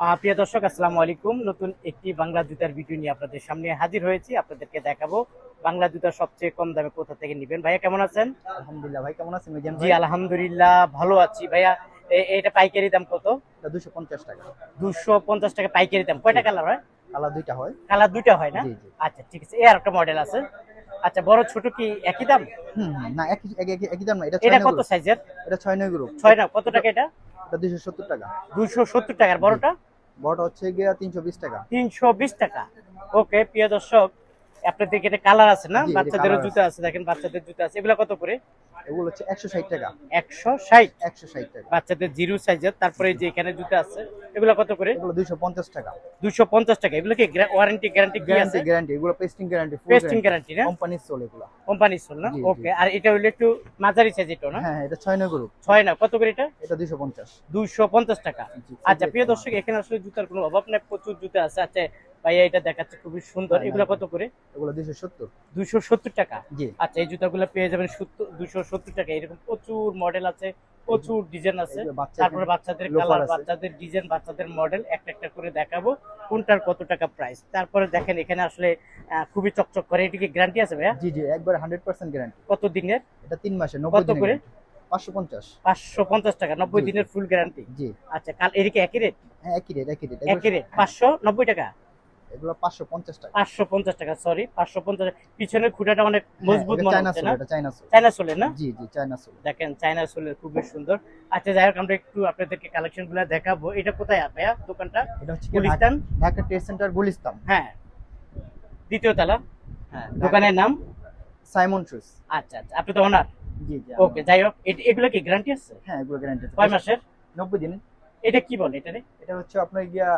প্রিয় দর্শক আসসালামু আলাইকুম। নতুন একটি বাংলা জুতার ভিডিও নিয়ে আপনাদের সামনে হাজির হয়েছি। আপনাদেরকে দেখাবো বাংলা জুতা সবচেয়ে কম দামে কোথা থেকে নেবেন। ভাইয়া কেমন আছেন? আলহামদুলিল্লাহ ভাই কেমন আছেন? জি আলহামদুলিল্লাহ ভালো আছি। ভাইয়া এটা পাইকারি দাম কত? দুশো পঞ্চাশ টাকা। দুশো পঞ্চাশ টাকা পাইকারি দাম। কয়টা কালার হয়? কালার দুইটা হয়। কালার দুইটা হয় না? আচ্ছা ঠিক আছে। এর একটা মডেল আছে। আচ্ছা বড় ছোট কি একই দাম? না একই দাম না এটা এটা কত সাইজের? এটা ছয় নয় গ্রুপ। ছয় না কত টাকা এটা? এটা দুশো সত্তর টাকা। দুশো সত্তর টাকার বড়টা? বড়টা হচ্ছে গিয়া তিনশো বিশ টাকা। তিনশো বিশ টাকা। ওকে প্রিয় দর্শক আপনাদের এটা কালার আছে না? বাচ্চাদের জুতা আছে দেখেন বাচ্চাদের জুতা আছে। এগুলা কত করে? এগুলো হচ্ছে একশো ষাট টাকা। একশো ষাট? একশো ষাট টাকা। বাচ্চাদের জিরো সাইজের তারপরে যে এখানে জুতা আছে এগুলো কত করে? এগুলো দুশো পঞ্চাশ টাকা। দুশো পঞ্চাশ টাকা। এগুলো কি ওয়ারেন্টি গ্যারান্টি গ্যারান্টি গ্যারান্টি এগুলো পেস্টিং গ্যারান্টি পেস্টিং গ্যারান্টি না? কোম্পানির সোল এগুলো। কোম্পানি সোল না? জি, জি। ওকে আর এটা হলো একটু মাঝারি সাইজ এটা না? হ্যাঁ হ্যাঁ, এটা ছয় নয় গ্রুপ ছয় না কত করে এটা? এটা দুশো পঞ্চাশ। দুইশো পঞ্চাশ টাকা। আচ্ছা খুবই প্রিয় দর্শক এখানে আসলে জুতার কোনো অভাব নাই প্রচুর জুতা আছে। আচ্ছা ভাইয়া এটা দেখাচ্ছে খুবই সুন্দর। হ্যাঁ, এগুলো হ্যাঁ। কত করে? এগুলো দুশো সত্তর। দুইশো সত্তর টাকা? জি। আচ্ছা এই জুতাগুলো পেয়ে যাবেন সত্তর দুশো সত্তর টাকা এরকম প্রচুর মডেল আছে প্রচুর ডিজাইন আছে। তারপরে বাচ্চাদের কালার বাচ্চাদের ডিজাইন বাচ্চাদের মডেল একটা একটা করে দেখাবো কোনটার কত টাকা প্রাইস তারপরে দেখেন এখানে আসলে খুবই চকচক করে এটিকে গ্যারান্টি আছে ভাইয়া? জি জি একবার হান্ড্রেড পার্সেন্ট গ্যারান্টি কত দিনের? এটা তিন মাসে কত করে? পাঁচশো পঞ্চাশ। পাঁচশো পঞ্চাশ টাকা নব্বই। দিনের ফুল গ্যারান্টি জি। আচ্ছা কাল এদিকে একই রেট হ্যাঁ একই রেট একই রেট একই রেট পাঁচশো নব্বই টাকা? এগুলো পাঁচশো পঞ্চাশ টাকা। পাঁচশো পঞ্চাশ টাকা সরি পাঁচশো পঞ্চাশ পিছনের খুঁটাটা অনেক মজবুত হ্যাঁ, মনে চায়না হচ্ছে না? চায়না সোল চাইনা সোলের না? জি জি চায়না সোল দেখেন চায়না সোলের খুবই সুন্দর। আচ্ছা যাই হোক আমরা একটু আপনাদেরকে কালেকশনগুলো দেখাবো। এটা কোথায় ভাইয়া? দোকানটা? এটা হচ্ছে Gulistan? Dhaka- trade centre Gulistan. হ্যাঁ। দ্বিতীয় তালা? হ্যাঁ দোকানের নাম? সাইমন শুজ আচ্ছা আচ্ছা আপনি তো ওনার জি জি ওকে যাই হোক এগুলো কি গ্যারান্টি আছে? হ্যাঁ এগুলো গ্যারান্টি কয় মাসের? নব্বই দিন এটা কি বলে এটা রে? এটা হচ্ছে আপনার গিয়া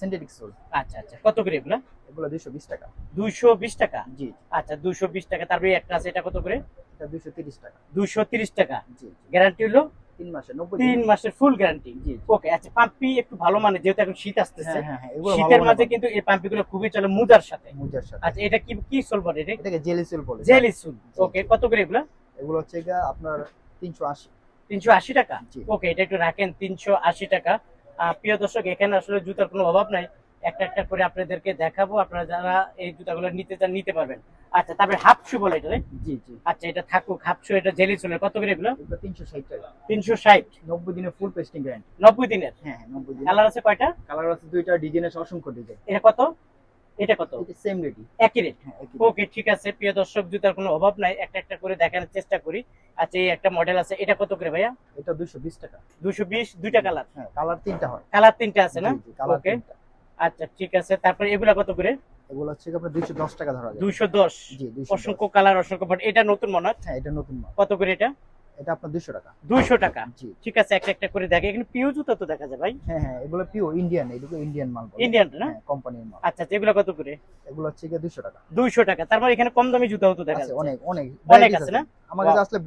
সিনথেটিক সোল আচ্ছা আচ্ছা। কত করে এগুলো? এগুলো দুইশো বিশ টাকা। দুইশো বিশ টাকা? জি আচ্ছা দুইশো বিশ টাকা। তারপরে একটা আছে এটা কত করে? এটা দুইশো তিরিশ টাকা। দুইশো তিরিশ টাকা। জি গ্যারান্টি হলো? তিন মাসে নব্বই তিন দিন। মাসের ফুল গ্যারান্টি জি ওকে আচ্ছা পাম্পি একটু ভালো মানে যেহেতু এখন শীত আসতেছে। হ্যাঁ হ্যাঁ হ্যাঁ শীতের মাঝে কিন্তু এই পাম্পি গুলো খুবই চলে মুজার সাথে। মুজার সাথে। আচ্ছা এটা কি কি সোল বলে এটা এটাকে জেলি সোল বলে। জেলি সুল ওকে কত করে এগুলো? এগুলো হচ্ছে গিয়া আপনার তিনশো আশি। তিনশো আশি টাকা। ওকে এটা একটু রাখেন তিনশো আশি টাকা। প্রিয় দর্শক এখানে আসলে জুতার কোনো অভাব নাই। একটা একটা করে আপনাদেরকে দেখাবো আপনারা যারা এই জুতাগুলো নিতে চান নিতে পারবেন। আচ্ছা তারপরে হাফ শু বলে এটা জি জি। আচ্ছা এটা থাকুক হাফ শু এটা জেলি সোলের কত করে এগুলো? এগুলো তিনশো ষাট টাকা। তিনশো ষাট। নব্বই দিনের ফুল পেস্টিং গ্যারান্টি নব্বই দিনের? হ্যাঁ হ্যাঁ নব্বই দিন কালার আছে কয়টা? কালার আছে দুইটা ডিজাইনের অসংখ্য ডিজাইন। এটা কত? এটা কত? সেম একই রেট হ্যাঁ ওকে ঠিক আছে প্রিয় দর্শক জুতার কোনো অভাব নাই। একটা একটা করে দেখানোর চেষ্টা করি। আচ্ছা এই একটা মডেল আছে এটা কত করে ভাইয়া? এটা দুইশো বিশ টাকা। দুশো বিশ দুইটা কালার হ্যাঁ কালার তিনটা হয়। কালার তিনটা আছে না? ওকে আচ্ছা ঠিক আছে তারপরে এগুলা কত করে? এগুলো হচ্ছে আপনার দুইশো দশ টাকা ধরা যায়। দুইশো দশ। জি দুইশো অসংখ্য কালার অসংখ্য বাট এটা নতুন মনে হয় হ্যাঁ এটা নতুন কত করে এটা? এটা আপনার দুইশো টাকা। দুইশো টাকা? ঠিক আছে একটা একটা করে দেখে। এখানে পিউ জুতা তো দেখা যায় ভাই। হ্যাঁ হ্যাঁ এগুলো পিও ইন্ডিয়ান এগুলো ইন্ডিয়ান মাল ইন্ডিয়ান না? হ্যাঁ কোম্পানির মাল। আচ্ছা আচ্ছা এগুলো কত করে? এগুলো হচ্ছে কি দুইশো টাকা। দুইশো টাকা। তারপর এখানে কম দামি জুতাও তো দেখা আছে যাচ্ছে। অনেক অনেক অনেক আছে না? আমার কাছে আসলে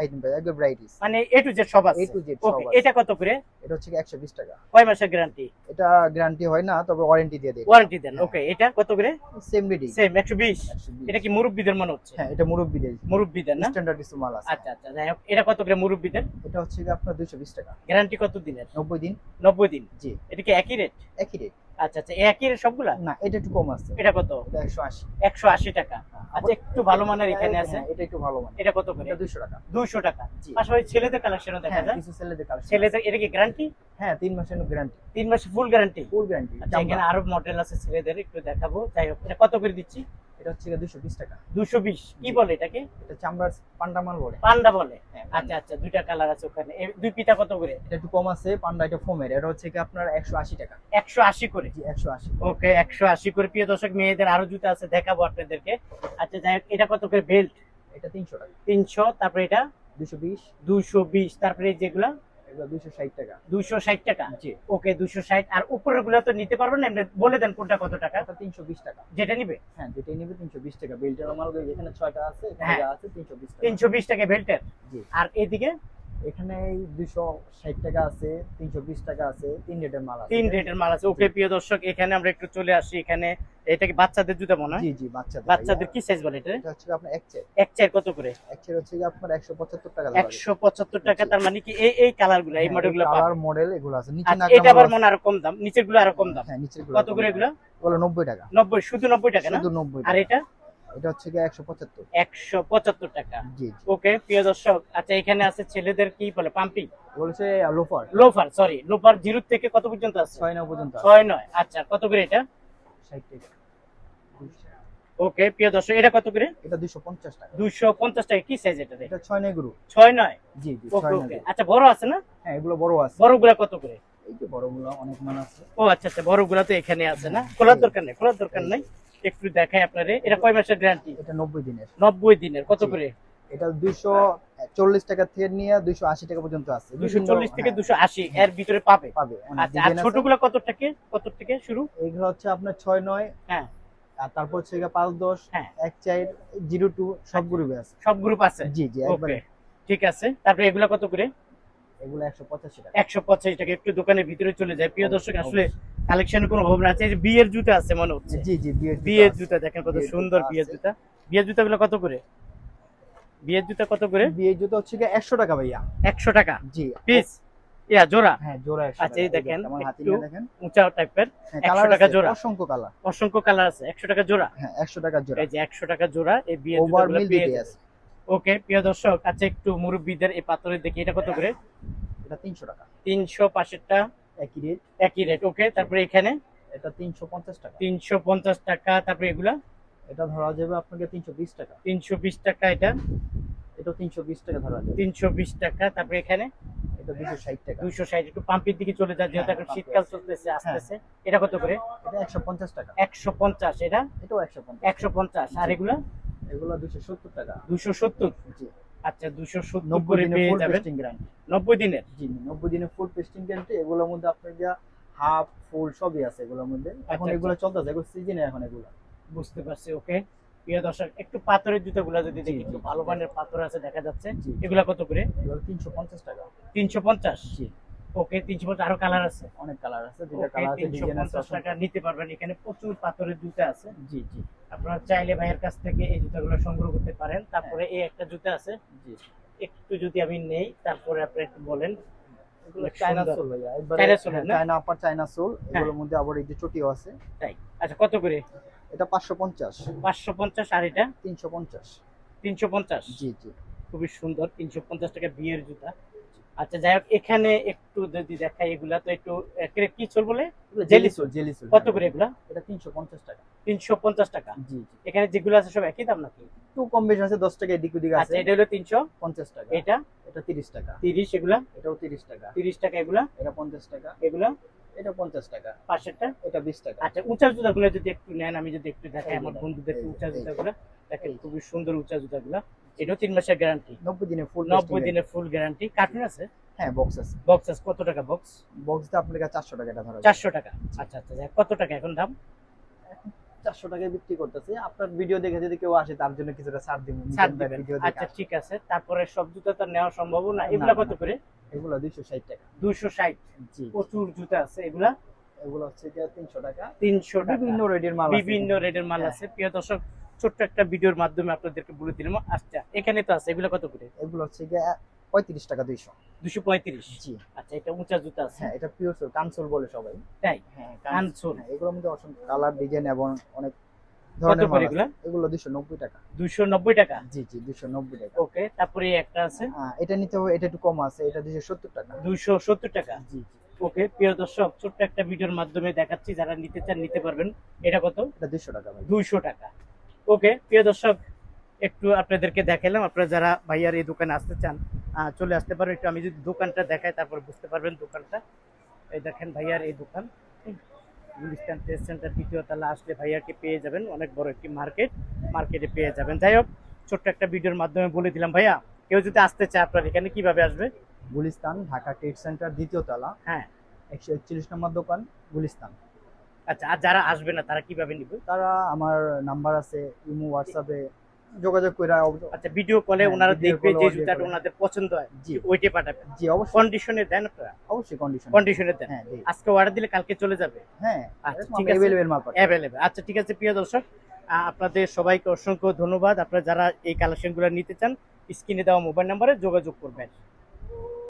আইটেম পাই ব্রাইটিস মানে এ টু জেড সব এ টু জেড ওকে এটা কত করে? এটা হচ্ছে কি একশো বিশ টাকা। কয় মাসের গ্যারান্টি এটা গ্যারান্টি হয় না তবে ওয়ারেন্টি দিয়ে দেয়। ওয়ারেন্টি দেন ওকে এটা কত করে? সেম রেডি সেম একশো বিশ। এটা কি মুরব্বিদের মনে হচ্ছে? হ্যাঁ এটা মুরব্বি দেয় মুরব্বিদের না? স্ট্যান্ডার্ড কিছু মাল আছে। আচ্ছা আচ্ছা যাই হোক। এটা কত করে মুরব্বিদের? এটা হচ্ছে আপনার দুইশো বিশ টাকা। গ্যারান্টি কত দিনের? নব্বই দিন। নব্বই দিন? জি। এটা কি একই রেট একই রেট আচ্ছা আচ্ছা একই রেট সবগুলা? না এটা একটু কম আছে। এটা কত? একশো আশি। একশো আশি টাকা। আচ্ছা একটু ভালো মানের এখানে আছে? হ্যাঁ, এটা একটু ভালো মানে এটা কত করে? এটা দুইশো টাকা। দুইশো টাকা। পাশাপাশি ছেলেদের কালেকশনও দেখা হ্যাঁ যায়? কিছু ছেলেদের কালেকশন ছেলেদের এটা কি গ্যারান্টি হ্যাঁ তিন মাসের গ্যারান্টি তিন মাসে ফুল গ্যারান্টি ফুল গ্যারান্টি আচ্ছা এখানে আরও মডেল আছে ছেলেদের একটু দেখাবো। যাই হোক এটা কত করে দিচ্ছি? এটা হচ্ছে দুশো বিশ টাকা। দুশো বিশ কি বলে এটাকে? এটা চামড়ার পান্ডা মাল বলে। পান্ডা বলে? হ্যাঁ, আচ্ছা আচ্ছা দুইটা কালার আছে ওখানে। দুই পিতা কত করে? এটা একটু কম আছে পান্ডা এটা ফোমের। এটা হচ্ছে কি আপনার একশো আশি টাকা। একশো আশি করে? জি একশো আশি ওকে একশো আশি করে। প্রিয় দর্শক মেয়েদের আরও জুতা আছে দেখাবো আপনাদেরকে। আচ্ছা যাই হোক এটা কত করে? বেল্ট? এটা তিনশো টাকা। তিনশো তারপরে এটা? দুশো বিশ। দুশো বিশ তারপরে যেগুলা? এগুলো দুশো ষাট টাকা। দুশো ষাট টাকা? জি। ওকে দুশো ষাট। আর উপরেরগুলো তো নিতে পারবেন না এমনি বলে দেন কোনটা কত টাকা। এটা তিনশো বিশ টাকা। যেটা নিবে? হ্যাঁ যেটা নিবে তিনশো বিশ টাকা। বেল্টের মাল যেখানে ছয়টা আছে এখানে হ্যাঁ। আছে তিনশো বিশ টাকা। তিনশো বিশ টাকা বেল্টের? জি। আর এদিকে? এখানে দুইশো ষাট টাকা আছে তিনশো বিশ টাকা আছে তিন রেটের মাল তিন রেটের মাল আছে। ওকে প্রিয় দর্শক এখানে আমরা একটু চলে আসি। এখানে এটা কি বাচ্চাদের জুতা মনে হয়? জি জি বাচ্চাদের। বাচ্চাদের কি সাইজ বলে এটা? এটা হচ্ছে আপনার এক চেক এক চার কত করে? এক চেক হচ্ছে আপনার একশো পঁচাত্তর টাকা একশো পঁচাত্তর টাকা তার মানে কি এই এই কালারগুলো এই মডেলগুলো কালার মডেল এগুলো আছে। নিচে আচ্ছা, এটা আবার মনে আরও কম দাম। নিচেরগুলো আরও কম দাম। হ্যাঁ নিচের কত করে এগুলো? নব্বই টাকা। নব্বই শুধু নব্বই টাকা না? শুধু নব্বই আর এটা? এটা হচ্ছে গিয়ে একশো পঁচাত্তর। একশো পঁচাত্তর টাকা। জি ওকে প্রিয় দর্শক আচ্ছা এখানে আছে ছেলেদের কি বলে? পাম্পিং? বলছে loafer. Loafer sorry loafer zero থেকে কত পর্যন্ত আছে? ছয় নয় পর্যন্ত আচ্ছা কত করে এটা? ষাট টাকা। ওকে প্রিয় দর্শক এটা কত করে? এটা দুইশো পঞ্চাশ টাকা। দুইশো পঞ্চাশ টাকা কি সাইজ এটা? এটা ছয় নয় গুরু ছয় নয়? জি জি ওকে ছয় নয় ওকে। গুরু। আচ্ছা বড় আছে না? হ্যাঁ এগুলো বড় আছে। বড়গুলা কত করে? এই যে বড়গুলো অনেক মান আছে। ও আচ্ছা আচ্ছা বড়গুলা তো এখানে আছে না? খোলার দরকার নেই খোলার দরকার নেই। একটু দেখাই আপনারে। এটা কয় মাসের গ্যারান্টি এটা নব্বই দিনের। নব্বই দিনের। কত করে? এটা দুইশো চল্লিশ টাকা থেকে নিয়ে দুইশো আশি টাকা পর্যন্ত আছে। দুশো বিভিন্ন- চল্লিশ থেকে হ্যাঁ, দুশো আশি এর ভিতরে পাবে? পাবে। আচ্ছা আর। ছোটগুলা কত থেকে? কত থেকে শুরু? এগুলো হচ্ছে আপনার ছয় নয় হ্যাঁ। আর তারপর হচ্ছে পাঁচ দশ হ্যাঁ। এক চার জিরো টু সব গ্রুপে আছে। সব গ্রুপ আছে? জি জি একবারে। ঠিক আছে। তারপরে এগুলা কত করে? এগুলো টাকা। একশো পঁচাশি টাকা একটু দোকানের ভিতরে চলে যায়। প্রিয় দর্শক আসলে কালেকশনের কোনো অভাব না আছে বিয়ের জুতা আছে মনে হচ্ছে। জি জি বিয়ের বিয়ের জুতা দেখেন কত সুন্দর বিয়ের জুতা। বিয়ের জুতাগুলো কত করে? বিয়ের জুতা কত করে? বিয়ের জুতো হচ্ছে গিয়ে একশো টাকা ভাইয়া। একশো টাকা? জি। পিস? ইয়া জোড়া? হ্যাঁ জোড়া আচ্ছা, এই টাকা। দেখেন, আমার হাতে দেখেন। উঁচা টাইপের হ্যাঁ 100 টাকা জোড়া। অসংখ্য কালার অসংখ্য কালার আছে একশো টাকা জোড়া? হ্যাঁ একশো টাকা জোড়া। এই যে একশো টাকা জোড়া এই বিয়ের জুতাগুলো পেয়ে ওকে প্রিয় দর্শক আচ্ছা একটু মুরব্বীদের এই পাথরের দেখি এটা কত করে? এটা তিনশো টাকা। তিনশো পাঁচেরটা একই রেট একই রেট ওকে তারপরে এখানে? এটা তিনশো পঞ্চাশ টাকা। তিনশো পঞ্চাশ টাকা তারপরে এগুলা? এটা ধরা যাবে আপনাকে তিনশো বিশ টাকা। তিনশো বিশ টাকা এটা? এটা তিনশো বিশ টাকা ধরা যাবে। তিনশো বিশ টাকা তারপরে এখানে? এটা দুশো ষাট টাকা। দুইশো ষাট একটু পাম্পের দিকে চলে যায় যেহেতু হ্যাঁ, এখন শীতকাল চলতেছে আসতেছে। এটা কত করে? এটা একশো পঞ্চাশ টাকা। একশো পঞ্চাশ এটা? এটাও একশো পঞ্চাশ। একশো পঞ্চাশ আর এগুলা? এগুলো দুশো সত্তর টাকা। দুশো সত্তর? জি। আচ্ছা দুশো সত্তর নব্বই করে পেয়ে যাবেন। পেস্টিং গ্যারান্টি নব্বই দিনের? জি নব্বই দিনে ফুল পেস্টিং গ্যারান্টি এগুলোর মধ্যে আপনার যা হাফ ফুল সবই আছে এগুলোর মধ্যে। এখন আচ্ছা, এগুলো চলতেছে এগুলো সিজনে এখন এগুলো। বুঝতে পারছি ওকে প্রিয় দর্শক একটু পাথরের জুতাগুলা যদি দেখি একটু ভালো মানের পাথর আছে দেখা যাচ্ছে। এগুলা কত করে? এগুলো তিনশো পঞ্চাশ টাকা। তিনশো পঞ্চাশ? জি। ওকে তিনশো পঞ্চাশ আরও কালার আছে। অনেক কালার আছে দুইটা কালার আছে তিনশো ডিজাইন আছে পঞ্চাশ টাকা নিতে পারবেন। এখানে প্রচুর পাথরের জুতা আছে। জি জি। আপনারা চাইলে ভাইয়ের কাছ থেকে এই জুতাগুলো সংগ্রহ করতে পারেন। তারপরে এই একটা জুতা আছে। জি একটু যদি আমি নেই তারপরে আপনি একটু বলেন। চায়না হ্যাঁ, না? China upper China sole. এগুলোর মধ্যে আবার এই যে চটিও আছে। তাই। আচ্ছা কত করে? এটা পাঁচশো পঞ্চাশ। পাঁচশো পঞ্চাশ আর এটা? জি জি। খুবই সুন্দর। তিনশো পঞ্চাশ টাকা বিয়ের জুতা। আচ্ছা যাই হোক এখানে একটু যদি দেখাই এগুলা তো একটু কি চল বলে? জেলি জেলি কত করে এগুলা? এটা তিনশো পঞ্চাশ টাকা। তিনশো পঞ্চাশ টাকা? জি জি। এখানে যেগুলো আছে সব একই দাম নাকি? একটু কম বেশি আছে দশ টাকা এদিক ওদিক আছে। আচ্ছা এটা হলো তিনশো পঞ্চাশ টাকা। এটা? এটা তিরিশ টাকা। তিরিশ এগুলা? এটাও তিরিশ টাকা। তিরিশ টাকা এগুলা? এটা পঞ্চাশ টাকা। এগুলা? এটা পঞ্চাশ টাকা। পাশেরটা এটা বিশ টাকা। আচ্ছা উঁচা জুতাগুলো যদি একটু নেন আমি যদি একটু দেখাই আমার বন্ধুদের উঁচা জুতাগুলো দেখেন খুবই সুন্দর উঁচা জুতাগুলো। এটাও তিন মাসের গ্যারান্টি নব্বই দিনে ফুল নব্বই দিনের ফুল গ্যারান্টি কার্টুন আছে? হ্যাঁ বক্স আছে। বক্স আছে কত টাকা বক্স বক্স দিয়ে আপনার কাছে টাকা এটা ধরা টাকা। আচ্ছা আচ্ছা কত টাকা এখন দাম? চারশো টাকায় বিক্রি করতেছে। আপনার ভিডিও দেখে যদি কেউ আসে তার জন্য কিছুটা ছাড় দিবেন। আচ্ছা ঠিক আছে। তারপরে সব জুতা তো নেওয়া সম্ভব না। এগুলা কত করে? এগুলো দুইশো ষাট টাকা। দুইশো ষাট। জি প্রচুর জুতা আছে এগুলা। এগুলো হচ্ছে গিয়ে তিনশো টাকা। তিনশো টাকা। বিভিন্ন রেডের মাল বিভিন্ন রেটের মাল হ্যাঁ। আছে প্রিয় দর্শক ছোট্ট একটা ভিডিওর মাধ্যমে আপনাদেরকে বলে দিলাম। আচ্ছা এখানে তো আছে। এগুলা কত করে? এগুলো হচ্ছে গিয়ে পঁয়ত্রিশ টাকা দুইশো। দুশো পঁয়ত্রিশ? জি। আচ্ছা এটা উঁচা জুতা আছে। হ্যাঁ এটা পিওর সোল কানসোল বলে সবাই। তাই? হ্যাঁ কানসোল। হ্যাঁ, এগুলোর মধ্যে অসংখ্য কালার ডিজাইন এবং অনেক ধরনের মাল। এগুলো? টাকা। টাকা? জি জি টাকা। ওকে তারপরে একটা আছে? এটা নিতে হবে এটা একটু কম আছে এটা দুশো সত্তর টাকা। দুইশো সত্তর টাকা? জি ওকে প্রিয় দর্শক ছোট্ট একটা ভিডিওর মাধ্যমে দেখাচ্ছি যারা নিতে চান নিতে পারবেন। এটা কত? এটা দুশো টাকা ভাই। দুইশো টাকা। ওকে প্রিয় দর্শক একটু আপনাদেরকে দেখালাম আপনারা যারা ভাইয়ার এই দোকানে আসতে চান চলে আসতে পারেন একটু আমি যদি দোকানটা দেখাই তারপর বুঝতে পারবেন দোকানটা। এই দেখেন ভাইয়ার এই দোকান। গুলিস্তান ট্রেড সেন্টার দ্বিতীয় তালা আসলে ভাইয়াকে পেয়ে যাবেন অনেক বড় একটি মার্কেট মার্কেটে পেয়ে যাবেন। যাই হোক ছোট্ট একটা ভিডিওর মাধ্যমে বলে দিলাম ভাইয়া কেউ যদি আসতে চায় আপনার এখানে কীভাবে আসবে? গুলিস্তান ঢাকা ট্রেড সেন্টার দ্বিতীয় তলা হ্যাঁ। একশো একচল্লিশ নম্বর দোকান গুলিস্তান। আচ্ছা আর যারা আসবে না তারা কীভাবে নিবে? তারা আমার নাম্বার আছে ইমো হোয়াটসঅ্যাপে যোগাযোগ করে আচ্ছা ভিডিও কলে হ্যাঁ, ওনারা দেখবে যে জুতাটা ওনাদের পছন্দ হয় জি। ওইটে পাঠাবেন জি অবশ্যই। কন্ডিশনে দেন আপনারা। অবশ্যই কন্ডিশন কন্ডিশনে দেন। হ্যাঁ আজকে অর্ডার দিলে কালকে চলে যাবে। হ্যাঁ আচ্ছা, ঠিক আছে। अवेलेबल মাল পাবে অ্যাভেলেবেল আচ্ছা ঠিক আছে প্রিয় দর্শক আপনাদের সবাইকে অসংখ্য ধন্যবাদ। আপনারা যারা এই কালেকশনগুলো নিতে চান স্ক্রিনে দেওয়া মোবাইল নাম্বারে যোগাযোগ করবেন।